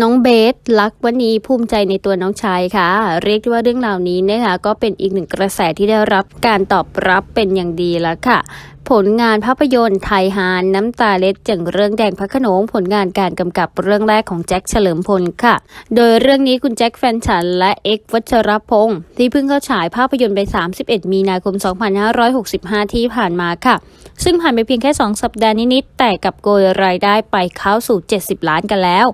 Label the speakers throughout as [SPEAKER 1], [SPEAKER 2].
[SPEAKER 1] น้องเบสรักวันนี้ภูมิใจในตัวน้องชายค่ะ เรียกได้ว่าเรื่องราวนี้นะคะก็เป็นอีกหนึ่งกระแสที่ได้รับการตอบรับเป็นอย่างดีแล้วค่ะ ผลงานภาพยนตร์ไทยฮานน้ำตาเล็ดจังเรื่องแดงพระขนงผลงานการกำกับเรื่องแรกของแจ็คเฉลิมพลค่ะ โดยเรื่องนี้คุณแจ็คแฟนฉันและเอ็กวัชรพงศ์ที่เพิ่งเข้าฉายภาพยนตร์ไป 31 มีนาคม 2565 ที่ผ่านมาค่ะ ซึ่งผ่านไปเพียงแค่ 2 สัปดาห์นิดๆแต่กับโกยรายได้ไปเข้าสู่ 70 ล้านกันแล้ว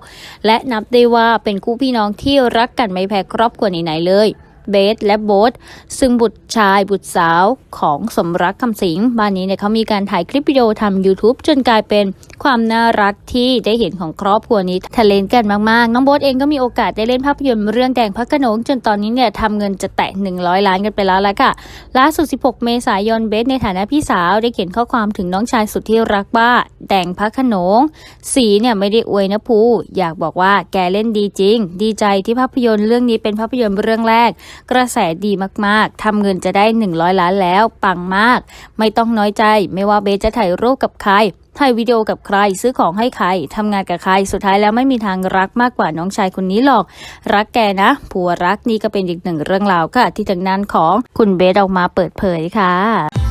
[SPEAKER 1] และนับได้ว่าเป็นคู่พี่น้องที่รักกันไม่แพ้ครอบครัวไหนๆเลย เบสและโบ๊ทซึ่งบุตรชายบุตรสาวของสมรักคำสิงบ้านนี้เนี่ยเขามีการถ่ายคลิปวิดีโอทำ YouTube จนกลายเป็นความน่ารักที่ได้เห็นของครอบครัวนี้ทะเลนกันมากๆ น้องโบ๊ทเองก็มีโอกาสได้เล่นภาพยนตร์เรื่องแดงพระโขนงจนตอนนี้เนี่ยทำเงินจะแตะ 100 ล้านกันไปแล้วละค่ะล่าสุด 16 เมษายนเบสในฐานะพี่สาวได้เขียนข้อความถึงน้องชายสุดที่รักว่าแดงพระโขนง สีเนี่ยไม่ได้อวยนะภูอยากบอกว่าแกเล่นดีจริง ดีใจที่ภาพยนตร์เรื่องนี้เป็นภาพยนตร์เรื่องแรกกระแสดีมากๆทำเงินจะได้ 100 ล้านแล้ว ปังมาก ไม่ต้องน้อยใจ ไม่ว่าเบสจะถ่ายรูปกับใครถ่ายวิดีโอกับใครซื้อของให้ใครทำงานกับใครสุดท้ายแล้วไม่มีทางรักมากกว่าน้องชายคนนี้หรอก รักแกนะ ผัวรักนี่ก็เป็นอีกหนึ่งเรื่องราวค่ะ ที่ทางนั้นของคุณเบสออกมาเปิดเผยค่ะ